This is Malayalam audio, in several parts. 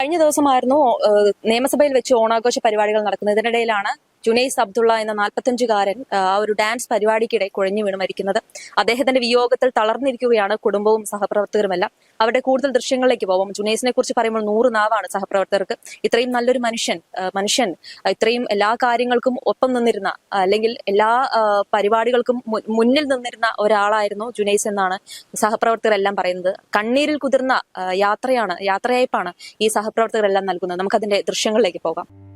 കഴിഞ്ഞ ദിവസമായിരുന്നു നിയമസഭയിൽ വെച്ച് ഓണാഘോഷ പരിപാടികൾ നടക്കുന്നത്. ഇതിനിടയിലാണ് ജുനൈസ് അബ്ദുള്ള എന്ന നാൽപ്പത്തഞ്ചുകാരൻ ആ ഒരു ഡാൻസ് പരിപാടിക്കിടെ കുഴഞ്ഞു വീണ് മരിക്കുന്നത്. അദ്ദേഹത്തിന്റെ വിയോഗത്തിൽ തളർന്നിരിക്കുകയാണ് കുടുംബവും സഹപ്രവർത്തകരുമെല്ലാം. അവരുടെ കൂടുതൽ ദൃശ്യങ്ങളിലേക്ക് പോവാം. ജുനൈസിനെ കുറിച്ച് പറയുമ്പോൾ നൂറ് നാവാണ് സഹപ്രവർത്തകർക്ക്. ഇത്രയും നല്ലൊരു മനുഷ്യൻ മനുഷ്യൻ ഇത്രയും എല്ലാ കാര്യങ്ങൾക്കും ഒപ്പം നിന്നിരുന്ന അല്ലെങ്കിൽ എല്ലാ പരിപാടികൾക്കും മുന്നിൽ നിന്നിരുന്ന ഒരാളായിരുന്നു ജുനൈസ് എന്നാണ് സഹപ്രവർത്തകരെല്ലാം പറയുന്നത്. കണ്ണീരിൽ കുതിർന്ന യാത്രയാണ് യാത്രയയപ്പാണ് ഈ സഹപ്രവർത്തകരെല്ലാം നൽകുന്നത്. നമുക്കതിന്റെ ദൃശ്യങ്ങളിലേക്ക് പോകാം.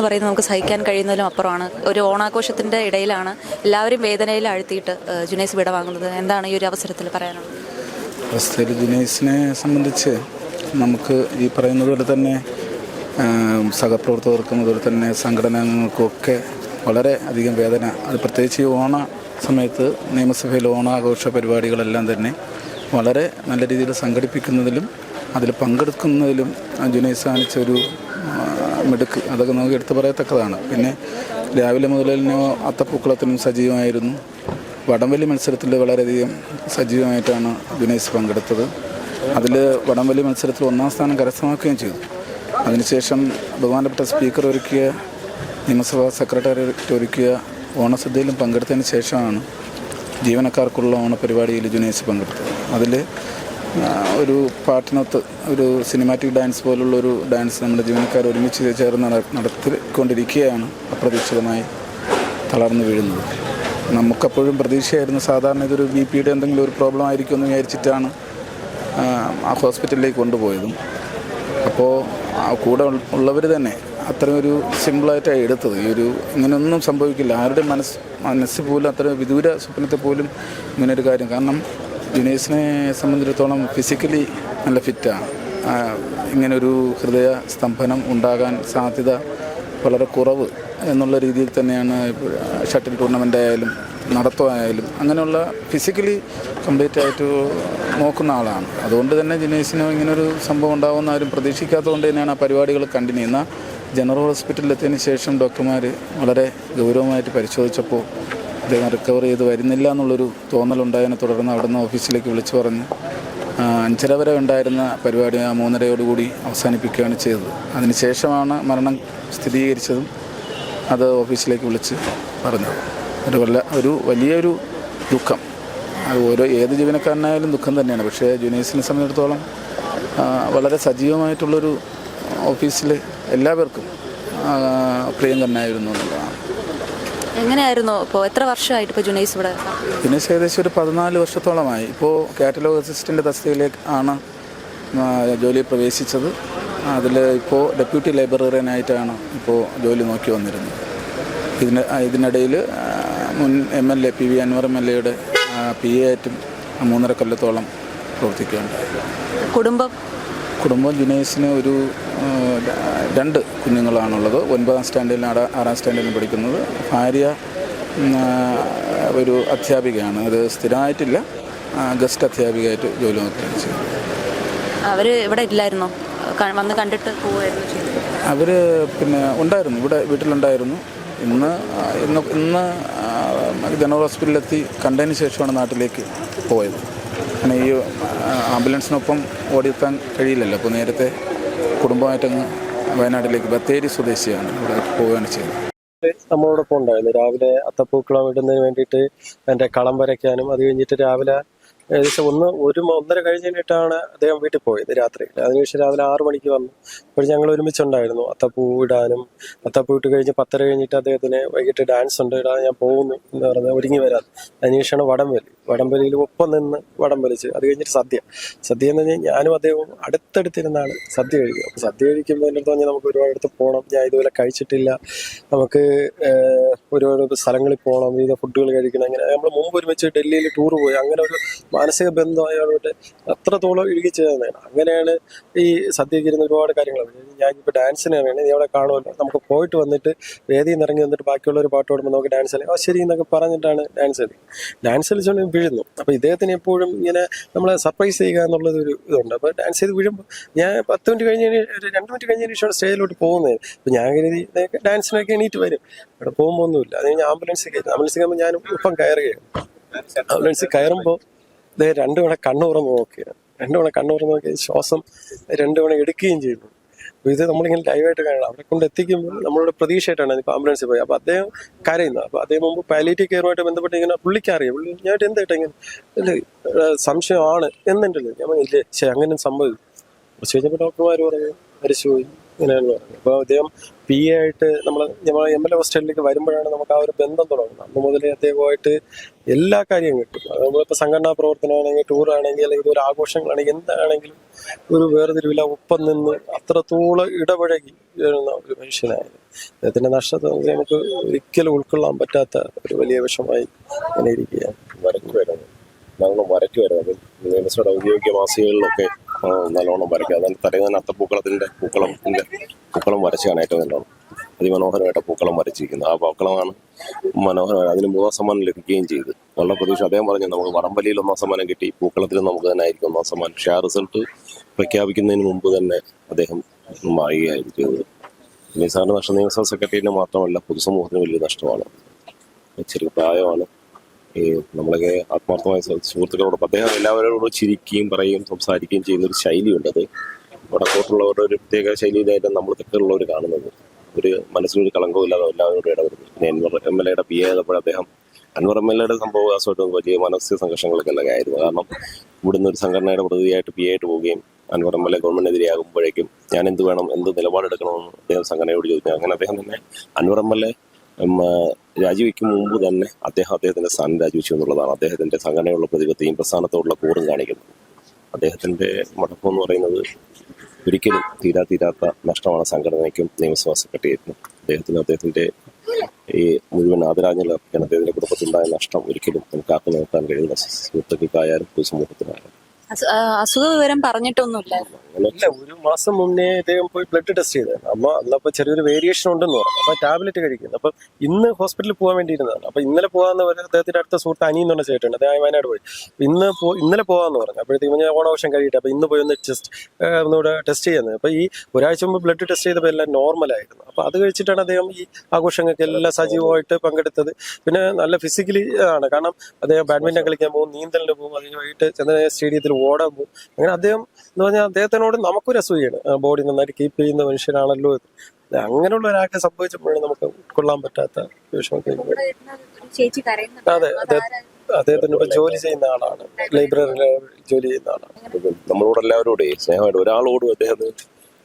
എന്ന് പറയുന്നത് നമുക്ക് സഹിക്കാൻ കഴിയുന്നതിലും അപ്പുറമാണ്. ഒരു ഓണാഘോഷത്തിന്റെ ഇടയിലാണ് എല്ലാവരും വേദനയിൽ അഴുത്തിയിട്ട് ജുനൈസ് വിട വാങ്ങുന്നത്. എന്താണ് ഈ ഒരു അവസരത്തിൽ പറയാനുള്ളത്? ദിനേശിനെ സംബന്ധിച്ച് നമുക്ക് ഈ പറയുന്നത് പോലെ തന്നെ സഹപ്രവർത്തകർക്കും അതുപോലെ തന്നെ സംഘടനകൾക്കും ഒക്കെ വളരെ അധികം വേദന. അത് പ്രത്യേകിച്ച് ഈ ഓണ സമയത്ത് നിയമസഭയിൽ ഓണാഘോഷ പരിപാടികളെല്ലാം തന്നെ വളരെ നല്ല രീതിയിൽ സംഘടിപ്പിക്കുന്നതിലും അതിൽ പങ്കെടുക്കുന്നതിലും ജുനൈസ് കാണിച്ച ഒരു മിടുക്ക്. അതൊക്കെ നമുക്ക് എടുത്തു പറയത്തക്കതാണ്. പിന്നെ രാവിലെ മുതൽ തന്നെ അത്തപ്പൂക്കളത്തിനും സജീവമായിരുന്നു. വടംവലി മത്സരത്തിൽ വളരെയധികം സജീവമായിട്ടാണ് ജുനൈസ് പങ്കെടുത്തത്. അതിൽ വടംവലി മത്സരത്തിൽ ഒന്നാം സ്ഥാനം കരസ്ഥമാക്കുകയും ചെയ്തു. അതിനുശേഷം ബഹുമാനപ്പെട്ട സ്പീക്കർ ഒരുക്കിയ നിയമസഭാ സെക്രട്ടേറിയറ്റ് ഒരുക്കിയ ഓണസദ്യയിലും പങ്കെടുത്തതിന് ശേഷമാണ് ജീവനക്കാർക്കുള്ള ഓണപരിപാടിയിൽ ജുനേസ് പങ്കെടുത്തത്. അതിൽ ഒരു പാട്ടിനൊത്ത് ഒരു സിനിമാറ്റിക് ഡാൻസ് പോലുള്ള ഒരു ഡാൻസ് നമ്മുടെ ജീവനക്കാർ ഒരുമിച്ച് ചേർന്ന് നടത്തിക്കൊണ്ടിരിക്കുകയാണ് അപ്രതീക്ഷിതമായി തളർന്നു വീഴുന്നത്. നമുക്കപ്പോഴും പ്രതീക്ഷയായിരുന്നു സാധാരണ ഇതൊരു ബി പിയുടെ എന്തെങ്കിലും ഒരു പ്രോബ്ലം ആയിരിക്കും എന്ന് വിചാരിച്ചിട്ടാണ് ആ, ഹോസ്പിറ്റലിലേക്ക് കൊണ്ടുപോയതും. അപ്പോൾ കൂടെ ഉള്ളവർ തന്നെ അത്രയും ഒരു സിമ്പിളായിട്ടാണ് എടുത്തത്. ഈ ഒരു ഇങ്ങനെയൊന്നും സംഭവിക്കില്ല. ആരുടെ മനസ്സ് മനസ്സ് പോലും അത്ര വിദൂര സ്വപ്നത്തെ പോലും ഇങ്ങനൊരു കാര്യം. കാരണം ജുനൈസിനെ സംബന്ധിച്ചിടത്തോളം ഫിസിക്കലി നല്ല ഫിറ്റാണ് ഇങ്ങനൊരു ഹൃദയ സ്തംഭനം ഉണ്ടാകാൻ സാധ്യത വളരെ കുറവ് എന്നുള്ള രീതിയിൽ തന്നെയാണ് ഷട്ടിൽ ടൂർണമെന്റ് ആയാലും നടത്തുമായാലും അങ്ങനെയുള്ള ഫിസിക്കലി കംപ്ലീറ്റ് ആയിട്ട് നോക്കുന്ന ആളാണ്. അതുകൊണ്ട് തന്നെ ജിനേഷിന് ഇങ്ങനൊരു സംഭവം ഉണ്ടാവുമെന്ന് ആരും പ്രതീക്ഷിക്കാത്തതുകൊണ്ട് തന്നെയാണ് ആ പരിപാടികൾ കണ്ടിന്യൂ ചെയ്യുന്നത്. ജനറൽ ഹോസ്പിറ്റലിൽ എത്തിയതിന് ശേഷം ഡോക്ടർമാർ വളരെ ഗൗരവമായിട്ട് പരിശോധിച്ചപ്പോൾ അദ്ദേഹം റിക്കവർ ചെയ്ത് വരുന്നില്ല എന്നുള്ളൊരു തോന്നലുണ്ടായതിനെ തുടർന്ന് അവിടുന്ന് ഓഫീസിലേക്ക് വിളിച്ചു പറഞ്ഞ് അഞ്ചര വരെ ഉണ്ടായിരുന്ന പരിപാടി ആ മൂന്നരയോടുകൂടി അവസാനിപ്പിക്കുകയാണ് ചെയ്തത്. അതിനുശേഷമാണ് മരണം സ്ഥിരീകരിച്ചതും അത് ഓഫീസിലേക്ക് വിളിച്ച് പറഞ്ഞത്. ഒരു വല്ല ഒരു വലിയൊരു ദുഃഖം. അത് ഓരോ ഏത് ജീവനക്കാരനായാലും ദുഃഖം തന്നെയാണ്. പക്ഷേ ജൂനിയേഴ്സിനെ സംബന്ധിച്ചിടത്തോളം വളരെ സജീവമായിട്ടുള്ളൊരു ഓഫീസിൽ എല്ലാവർക്കും പ്രിയം പ്രിയങ്കരനായിരുന്നു എന്നുള്ളതാണ്. എങ്ങനെയായിരുന്നു ഇപ്പോൾ എത്ര വർഷമായിട്ട് ഇപ്പോൾ ജുനൈസ് ഇവിടെ? ജുനൈസ് ഏകദേശം ഒരു പതിനാല് വർഷത്തോളമായി. ഇപ്പോൾ കാറ്റലോഗ് അസിസ്റ്റന്റ് തസ്തികയിലേക്ക് ആണ് ജോലി ജോലിയിൽ പ്രവേശിച്ചത്. അതിൽ ഇപ്പോൾ ഡെപ്യൂട്ടി ലൈബ്രറിയനായിട്ടാണ് ഇപ്പോൾ ജോലി നോക്കി വന്നിരുന്നത്. ഇതിന് ഇതിനിടയിൽ മുൻ M L A P V Anvar M L എയുടെ പി എ ആയിട്ടും മൂന്നര കൊല്ലത്തോളം പ്രവർത്തിക്കുകയുണ്ടായി. കുടുംബം? കുടുംബം ജുനൈസിന് ഒരു രണ്ട് കുഞ്ഞുങ്ങളാണുള്ളത്. ഒൻപതാം സ്റ്റാൻഡേർഡിലും ആറാ- സ്റ്റാൻഡേർഡിലും പഠിക്കുന്നത്. ഭാര്യ ഒരു അധ്യാപികയാണ്. അത് സ്ഥിരമായിട്ടില്ല. ഗസ്റ്റ് അധ്യാപികയായിട്ട് ജോലി നോക്കുകയാണ് ചെയ്യുന്നത് അവർ ഇവിടെ ഇല്ലായിരുന്നോ? വന്ന് കണ്ടിട്ട് പോവുമായിരുന്നു ചെയ്തത്. അവർ പിന്നെ ഉണ്ടായിരുന്നു. ഇവിടെ വീട്ടിലുണ്ടായിരുന്നു. ഇന്ന് ഇന്ന് ഇന്ന് ജനറൽ ഹോസ്പിറ്റലിലെത്തി കണ്ടതിന് ശേഷമാണ് നാട്ടിലേക്ക് പോയത്. അങ്ങനെ ഈ ആംബുലൻസിനൊപ്പം ഓടിയെത്താൻ കഴിയില്ലല്ലോ. അപ്പോൾ നേരത്തെ കുടുംബമായിട്ടങ്ങ് വയനാട്ടിലേക്ക് ബത്തേരി സ്വദേശിയാണ് ഇവിടെ പോവുകയാണ് ചെയ്യുന്നത്. നമ്മളോടൊപ്പം ഉണ്ടായിരുന്നു. രാവിലെ അത്തപ്പൂക്കളം ഇടുന്നതിന് വേണ്ടിയിട്ട് എന്റെ കളം വരയ്ക്കാനും അത് കഴിഞ്ഞിട്ട് രാവിലെ ഏകദേശം ഒന്ന് ഒരു ഒന്നര കഴിഞ്ഞിട്ടാണ് അദ്ദേഹം വീട്ടിൽ പോയത് രാത്രി. അതിനുശേഷം രാവിലെ ആറു മണിക്ക് വന്നു. അപ്പോൾ ഞങ്ങൾ ഒരുമിച്ചുണ്ടായിരുന്നു. അത്തപ്പൂ ഇടാനും അത്തപ്പൂ ഇട്ട് കഴിഞ്ഞ് പത്തര കഴിഞ്ഞിട്ട് അദ്ദേഹത്തിന് വൈകിട്ട് ഡാൻസ് ഉണ്ട്. ഇടാൻ ഞാൻ പോകുന്നു എന്ന് പറഞ്ഞ് ഒരുങ്ങി വരാം. അതിനുശേഷമാണ് വടംവലി. വടംവലിയിൽ ഒപ്പം നിന്ന് വടം വലിച്ച് അത് കഴിഞ്ഞിട്ട് സദ്യ. സദ്യ എന്ന് പറഞ്ഞാൽ ഞാനും അദ്ദേഹവും അടുത്തടുത്തിരുന്നാണ് സദ്യ കഴിക്കുക. അപ്പോൾ സദ്യ കഴിക്കുമ്പോൾ എന്റെ അടുത്ത് നമുക്ക് ഒരുപാട് അടുത്ത് പോകണം ഞാൻ ഇതുപോലെ കഴിച്ചിട്ടില്ല. നമുക്ക് ഒരുപാട് സ്ഥലങ്ങളിൽ പോകണം വിവിധ ഫുഡുകൾ കഴിക്കണം. അങ്ങനെ നമ്മൾ മുമ്പ് ഒരുമിച്ച് ഡൽഹിയിൽ ടൂർ പോയി. അങ്ങനെ ഒരു മാനസിക ബന്ധം അയാളോട് അത്രത്തോളം ഇഴുകി ചേർന്നതാണ്. അങ്ങനെയാണ് ഈ സദ്യയ്ക്ക് ഇരുന്ന് ഒരുപാട് കാര്യങ്ങൾ ഞാൻ ഇപ്പോൾ ഡാൻസിനാണ് നീ അവിടെ കാണുമല്ലോ. നമുക്ക് പോയിട്ട് വന്നിട്ട് വേദിയിൽ നിന്ന് ഇറങ്ങി വന്നിട്ട് ബാക്കിയുള്ളവർ പാട്ട് പാടുമ്പോൾ നമുക്ക് ഡാൻസ് അല്ലെങ്കിൽ ആ ശരി എന്നൊക്കെ പറഞ്ഞിട്ടാണ് ഡാൻസ് കളിക്കുന്നത് ഡാൻസ് കളിച്ചുകൊണ്ട് വീഴുന്നു. അപ്പോൾ ഇദ്ദേഹത്തിന് എപ്പോഴും ഇങ്ങനെ നമ്മളെ സർപ്രൈസ് ചെയ്യുക എന്നുള്ളത് ഒരു ഇതുണ്ട്. അപ്പോൾ ഡാൻസ് ചെയ്ത് വീഴുമ്പോൾ ഞാൻ പത്ത് മിനിറ്റ് കഴിഞ്ഞ് ഒരു രണ്ട് മിനിറ്റ് കഴിഞ്ഞതിന് ശേഷം സ്റ്റേജിലോട്ട് പോകുന്നത് അപ്പോൾ ഞാൻ കരുതി ഡാൻസിനൊക്കെ എണീറ്റ് വരും. അവിടെ പോകുമ്പോൾ ഒന്നുമില്ല. അത് ആംബുലൻസ് ആംബുലൻസിൽ കയറി. ആംബുലൻസിൽ കയറുമ്പോൾ ഞാൻ ഒപ്പം കയറുകയാണ്. ആംബുലൻസ് കയറുമ്പോൾ ദേ രണ്ടു തവണ കണ്ണുറന്ന് നോക്കുകയാണ്. രണ്ടു തവണ കണ്ണുറന്ന് നോക്കി ശ്വാസം രണ്ടു തവണ എടുക്കുകയും ചെയ്യുന്നു. അപ്പോൾ ഇത് നമ്മളിങ്ങനെ ലൈവായിട്ട് കാണണം അവിടെ കൊണ്ട് എത്തിക്കുമ്പോൾ നമ്മളോട് പ്രതീക്ഷയായിട്ടാണ് ഇപ്പോൾ ആംബുലൻസിൽ പോയി. അപ്പോൾ അദ്ദേഹം കരയുന്നത് അപ്പോൾ അദ്ദേഹം മുമ്പ് പാലിറ്റി കെയറുമായിട്ട് ബന്ധപ്പെട്ട് ഇങ്ങനെ പുള്ളിക്കറിയാം പുള്ളി ഞാൻ എന്തായിട്ട് ഇങ്ങനെ? സംശയമാണ് എന്നുണ്ടല്ലോ. ഞാൻ ഇല്ലേ ശരി അങ്ങനെ സംഭവിച്ചു കുറച്ച് കഴിഞ്ഞപ്പോൾ ഡോക്ടർമാർ പറഞ്ഞു മരിച്ചുപോയി. ഇങ്ങനെയാണെന്ന് പറഞ്ഞു അപ്പോൾ അദ്ദേഹം പി എ ആയിട്ട് നമ്മൾ നമ്മൾ എം എൽ എ ഹോസ്റ്റലിലേക്ക് വരുമ്പോഴാണ് നമുക്ക് ആ ഒരു ബന്ധം തുടങ്ങുന്നത്. അന്ന് മുതലേ അദ്ദേഹമായിട്ട് എല്ലാ കാര്യവും കിട്ടും. നമ്മളിപ്പോൾ സംഘടനാ പ്രവർത്തനമാണെങ്കിൽ ടൂറാണെങ്കിൽ അല്ലെങ്കിൽ ഒരു ആഘോഷങ്ങളാണെങ്കിൽ എന്താണെങ്കിലും ഒരു വേർതിരിവില്ല ഒപ്പം നിന്ന് അത്രത്തോളം ഇടപഴകി വരുന്ന ഒരു മനുഷ്യനായിരുന്നു. അദ്ദേഹത്തിന്റെ നഷ്ടത്തെ നമുക്ക് ഒരിക്കലും ഉൾക്കൊള്ളാൻ പറ്റാത്ത ഒരു വലിയ വിഷമായി ഇങ്ങനെ ഇരിക്കുകയാണ്. വരയ്ക്കുമായിരുന്നു നല്ലോണം വരയ്ക്കുമായിരുന്നു അത് നിയമസഭയുടെ ഔദ്യോഗിക മാസികകളിലൊക്കെ നല്ലോണം വരയ്ക്കുക. അതായത് തലേന്ന് പൂക്കളത്തിന്റെ പൂക്കളത്തിന്റെ പൂക്കളം വരച്ചാണ് ഏറ്റവും നല്ലോണം. അതിമനോഹരമായിട്ട് പൂക്കളം വരച്ചിരിക്കുന്നത്. ആ പൂക്കളമാണ് മനോഹരമായി അതിന് മൂന്നാം സമ്മാനം ലഭിക്കുകയും ചെയ്തു. നല്ല പ്രതീക്ഷ. അദ്ദേഹം പറഞ്ഞു നമുക്ക് വടംവലിയിൽ ഒന്നാം സമ്മാനം കിട്ടി. പൂക്കളത്തിൽ നമുക്ക് തന്നെ ആയിരിക്കും ഒന്നാം സമ്മാനം പക്ഷേ ആ റിസൾട്ട് പ്രഖ്യാപിക്കുന്നതിന് മുമ്പ് തന്നെ അദ്ദേഹം മാറുകയായിരുന്നു ചെയ്തത്. നിസാറിന്റെ നഷ്ടം. നിയമസഭാ സെക്രട്ടറിയുടെ മാത്രമല്ല പൊതുസമൂഹത്തിന് വലിയ നഷ്ടമാണ്. ചെറിയ പ്രായമാണ്. ഈ നമ്മളൊക്കെ ആത്മാർത്ഥമായ സുഹൃത്തുക്കളോടൊപ്പം അദ്ദേഹം എല്ലാവരോടും ചിരിക്കുകയും പറയുകയും സംസാരിക്കുകയും ചെയ്യുന്ന ഒരു ശൈലിയുണ്ട് അത്. വടക്കോട്ടുള്ളവരുടെ ഒരു പ്രത്യേക ശൈലിയിലായിട്ട് നമ്മൾ തെക്കുള്ളവർ കാണുന്നത്. ഒരു മനസ്സിനൊരു കളങ്കവും ഇല്ലാതെ എല്ലാവരോടും ഇടപെടുന്നു. പിന്നെ അൻവർ എം എൽ എയുടെ പി എ ആയപ്പോൾ അദ്ദേഹം അൻവർ എം എൽ എയുടെ സംഭവവാസമായിട്ട് വലിയ മാനസിക സംഘർഷങ്ങളൊക്കെ ആയിരുന്നു. കാരണം ഇവിടുന്ന് ഒരു സംഘടനയുടെ പ്രതിനിധിയായിട്ട് പി ആയിട്ട് പോവുകയും അൻവർ എം എൽ എ ഗവൺമെന്റിനെതിരെയാകുമ്പോഴേക്കും ഞാൻ എന്ത് വേണം എന്ത് നിലപാടെടുക്കണമെന്ന് അദ്ദേഹം സംഘടനയോട് ചോദിച്ചു. അങ്ങനെ അദ്ദേഹം തന്നെ അൻവർ എം എൽ എ രാജിവെക്കും മുമ്പ് തന്നെ അദ്ദേഹം അദ്ദേഹത്തിന്റെ സ്ഥാനം രാജിവെച്ചു എന്നുള്ളതാണ്. അദ്ദേഹത്തിന്റെ സംഘടനയുള്ള പ്രതിപത്തിയും പ്രസ്ഥാനത്തോടുള്ള കൂറും കാണിക്കുന്നത് അദ്ദേഹത്തിന്റെ മടക്കം എന്ന് പറയുന്നത് ഒരിക്കലും തീരാ തീരാത്ത നഷ്ടമാണ് സംഘടനയ്ക്കും നിയമസഭാ സെക്രട്ടേറിയറ്റിനും. അദ്ദേഹത്തിന് അദ്ദേഹത്തിന്റെ ഈ മുഴുവൻ ആദരാഞ്ജലി അർപ്പിക്കാൻ അദ്ദേഹത്തിന്റെ കുടുംബത്തിലുണ്ടായ നഷ്ടം ഒരിക്കലും നമുക്ക് ആക്കി നിർത്താൻ കഴിയുന്ന സുഹൃത്തുക്കൾക്കായാലും പൊതുസമൂഹത്തിനായാലും അസുഖ വിവരം പറഞ്ഞിട്ടൊന്നുമില്ലായിരുന്നു ഒരു മാസം മുന്നേ ഇദ്ദേഹം പോയി ബ്ലഡ് ടെസ്റ്റ് ചെയ്തതാണ് അമ്മ അന്നപ്പോ ചെറിയൊരു വേരിയേഷൻ ഉണ്ടെന്ന് പറഞ്ഞു. അപ്പൊ ടാബ്ലറ്റ് കഴിക്കുന്നു. അപ്പൊ ഇന്ന് ഹോസ്പിറ്റലിൽ പോകാൻ വേണ്ടിയിരുന്നതാണ്. അപ്പൊ ഇന്നലെ പോകാന്ന് പറഞ്ഞ അദ്ദേഹത്തിന്റെ അടുത്ത സുഹൃത്ത് അനി എന്നുള്ള ചേട്ടുണ്ട് അദ്ദേഹം വയനാട് പോയി. ഇന്ന് ഇന്നലെ പോകാന്ന് പറഞ്ഞു. അപ്പോഴത്തേക്കും ഞാൻ ഓണാവശ്യം കഴിയിട്ട്. അപ്പൊ ഇന്ന് പോയി ഒന്ന് ടെസ്റ്റ് ഒന്നുകൂടെ ടെസ്റ്റ് ചെയ്യുന്നത്. അപ്പൊ ഈ ഒരാഴ്ച മുമ്പ് ബ്ലഡ് ടെസ്റ്റ് ചെയ്തപ്പോൾ എല്ലാം നോർമൽ ആയിരുന്നു. അപ്പൊ അത് കഴിച്ചിട്ടാണ് അദ്ദേഹം ഈ ആഘോഷങ്ങൾക്ക് എല്ലാം സജീവമായിട്ട് പങ്കെടുത്തത്. പിന്നെ നല്ല ഫിസിക്കലി ആണ്. കാരണം അദ്ദേഹം ബാഡ്മിന്റൺ കളിക്കാൻ പോകും നീന്തലിന് പോകും. അതിന് വൈകിട്ട് ചന്ദ്രന സ്റ്റേഡിയത്തിൽ ഓടാൻ പോകും അങ്ങനെ അദ്ദേഹം എന്ന് പറഞ്ഞാൽ അദ്ദേഹത്തിനോട് നമുക്കൊരു അസൂയാണ് ബോഡി നന്നായിട്ട് കീപ്പ് ചെയ്യുന്ന മനുഷ്യനാണല്ലോ. അങ്ങനെയുള്ള ഒരാൾക്ക് സംഭവിച്ചപ്പോഴാണ് നമുക്ക് ഉൾക്കൊള്ളാൻ പറ്റാത്ത വിഷമൊക്കെ അതെ അദ്ദേഹം അദ്ദേഹത്തിന് ഇപ്പൊ ജോലി ചെയ്യുന്ന ആളാണ്. ലൈബ്രറിയിൽ ജോലി ചെയ്യുന്ന ആളാണ്. നമ്മളോട് എല്ലാവരോടും സ്നേഹമായിട്ട് ഒരാളോടും അദ്ദേഹത്തിന്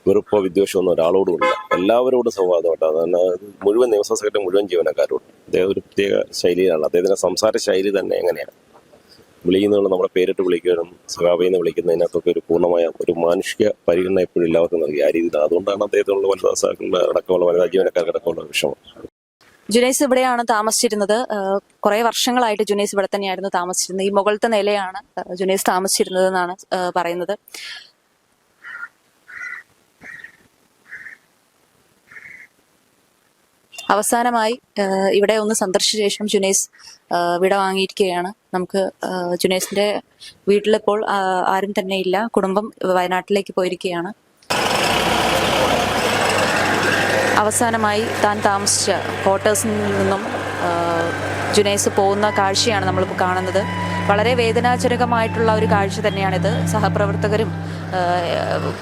വെറുപ്പോ വിദ്വേഷമൊന്നും ഒരാളോടും ഇല്ല. എല്ലാവരോടും സൗഹാർദ്ദമായിട്ട് അതാണ് മുഴുവൻ നിയമസഭ സെക്രട്ടറി മുഴുവൻ ജീവനക്കാരോടും. അദ്ദേഹം ഒരു പ്രത്യേക ശൈലിയിലാണ്. അദ്ദേഹത്തിന്റെ സംസാര ശൈലി തന്നെ എങ്ങനെയാണ്? വിളിക്കുന്നതുകൊണ്ട് നമ്മളെ പേരിട്ട് വിളിക്കുകയും സഹാബിന്ന് വിളിക്കുന്നതിനകത്തൊക്കെ ഒരു പൂർണമായ ഒരു മാനുഷിക പരിഗണന എപ്പോഴും എല്ലാവർക്കും നൽകി. ആ രീതിയിൽ അതുകൊണ്ടാണ് അദ്ദേഹത്തിനുള്ള വനിതാ സഹാക്കളുടെ അടക്കമുള്ള വനിതാ ജീവനക്കാർക്ക് അടക്കമുള്ള വിഷമം. ജുനൈസ് ഇവിടെയാണ് താമസിച്ചിരുന്നത്. കുറെ വർഷങ്ങളായിട്ട് ജുനൈസ് ഇവിടെ തന്നെയായിരുന്നു താമസിച്ചിരുന്നത്. ഈ മുകളിലത്തെ നിലയാണ് ജുനൈസ് താമസിച്ചിരുന്നത് എന്നാണ് പറയുന്നത്. അവസാനമായി ഇവിടെ ഒന്ന് സന്ദർശിച്ച ശേഷം ജുനൈസ് വിട വാങ്ങിയിരിക്കുകയാണ്. നമുക്ക് ജുനൈസിന്റെ വീട്ടിലിപ്പോൾ ആരും തന്നെ ഇല്ല. കുടുംബം വയനാട്ടിലേക്ക് പോയിരിക്കുകയാണ്. അവസാനമായി താൻ താമസിച്ച ക്വാർട്ടേഴ്സിൽ നിന്നും ജുനൈസ് പോകുന്ന കാഴ്ചയാണ് നമ്മളിപ്പോൾ കാണുന്നത്. വളരെ വേദനാജനകമായിട്ടുള്ള ഒരു കാഴ്ച തന്നെയാണിത്. സഹപ്രവർത്തകരും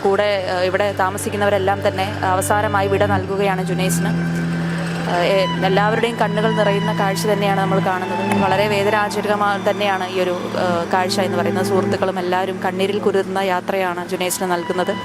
കൂടെ ഇവിടെ താമസിക്കുന്നവരെല്ലാം തന്നെ അവസാനമായി വിട നൽകുകയാണ് ജുനൈസിന്. എല്ലാവരുടെയും കണ്ണുകൾ നിറയുന്ന കാഴ്ച തന്നെയാണ് നമ്മൾ കാണുന്നത്. വളരെ വേദനാജനകമായ തന്നെയാണ് ഈ ഒരു കാഴ്ച എന്ന് പറയുന്നത്. സുഹൃത്തുക്കളും എല്ലാവരും കണ്ണീരിൽ കുരുന്ന യാത്രയാണ് ജുനേഷിന് നൽകുന്നത്.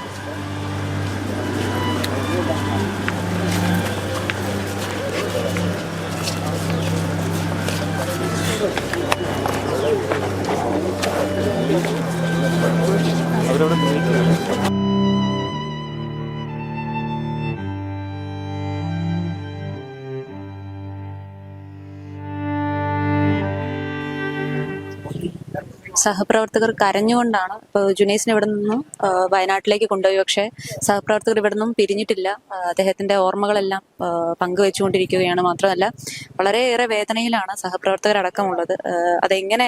സഹപ്രവർത്തകർ കരഞ്ഞുകൊണ്ടാണ് ഇപ്പോൾ ജുനൈസിനെ ഇവിടെ നിന്നും വയനാട്ടിലേക്ക് കൊണ്ടുപോയി. പക്ഷേ സഹപ്രവർത്തകർ ഇവിടെ നിന്നും പിരിഞ്ഞിട്ടില്ല. അദ്ദേഹത്തിന്റെ ഓർമ്മകളെല്ലാം പങ്കുവെച്ചുകൊണ്ടിരിക്കുകയാണ് മാത്രമല്ല വളരെയേറെ വേദനയിലാണ് സഹപ്രവർത്തകരടക്കമുള്ളത്. അതെങ്ങനെ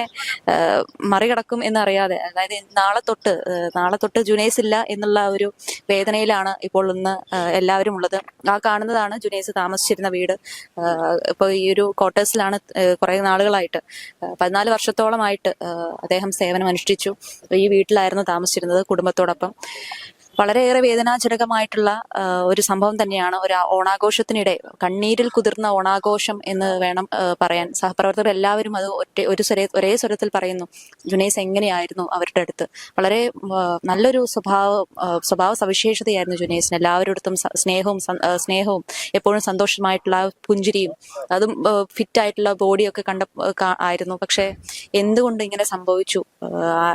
മറികടക്കും എന്നറിയാതെ അതായത് നാളെ തൊട്ട് നാളെ തൊട്ട് ജുനൈസ് ഇല്ല എന്നുള്ള ഒരു വേദനയിലാണ് ഇപ്പോൾ ഇന്ന് എല്ലാവരും ഉള്ളത് ആ കാണുന്നതാണ് ജുനൈസ് താമസിച്ചിരുന്ന വീട്. ഇപ്പോൾ ഈ ഒരു ക്വാർട്ടേഴ്സിലാണ് കുറെ നാളുകളായിട്ട് പതിനാല് വർഷത്തോളമായിട്ട് അദ്ദേഹം സേവനം അനുഷ്ഠിച്ചു ഈ വീട്ടിലായിരുന്നു താമസിച്ചിരുന്നത് കുടുംബത്തോടൊപ്പം. വളരെയേറെ വേദനാജനകമായിട്ടുള്ള ഒരു സംഭവം തന്നെയാണ് ഒരു ഓണാഘോഷത്തിനിടെ കണ്ണീരിൽ കുതിർന്ന ഓണാഘോഷം എന്ന് വേണം പറയാൻ. സഹപ്രവർത്തകർ എല്ലാവരും അത് ഒറ്റ ഒരു സ്വര ഒരേ സ്വരത്തിൽ പറയുന്നു. ജുനൈസ് എങ്ങനെയായിരുന്നു അവരുടെ അടുത്ത്? വളരെ നല്ലൊരു സ്വഭാവ സ്വഭാവ സവിശേഷതയായിരുന്നു ജുനൈസിന്. എല്ലാവരുടെ സ- സ്നേഹവും സ്നേഹവും എപ്പോഴും സന്തോഷമായിട്ടുള്ള പുഞ്ചിരിയും അതും ഫിറ്റായിട്ടുള്ള ബോഡിയൊക്കെ കണ്ട ആയിരുന്നു. പക്ഷെ എന്തുകൊണ്ട് ഇങ്ങനെ സംഭവിച്ചു?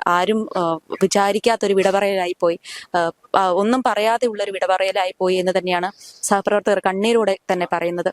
ആരും വിചാരിക്കാത്തൊരു വിടപറയലായി പോയി ഒന്നും പറയാതെ ഉള്ളൊരു വിടപറയലായി പോയി എന്ന് തന്നെയാണ് സഹപ്രവർത്തകർ കണ്ണീരോടെ തന്നെ പറയുന്നത്.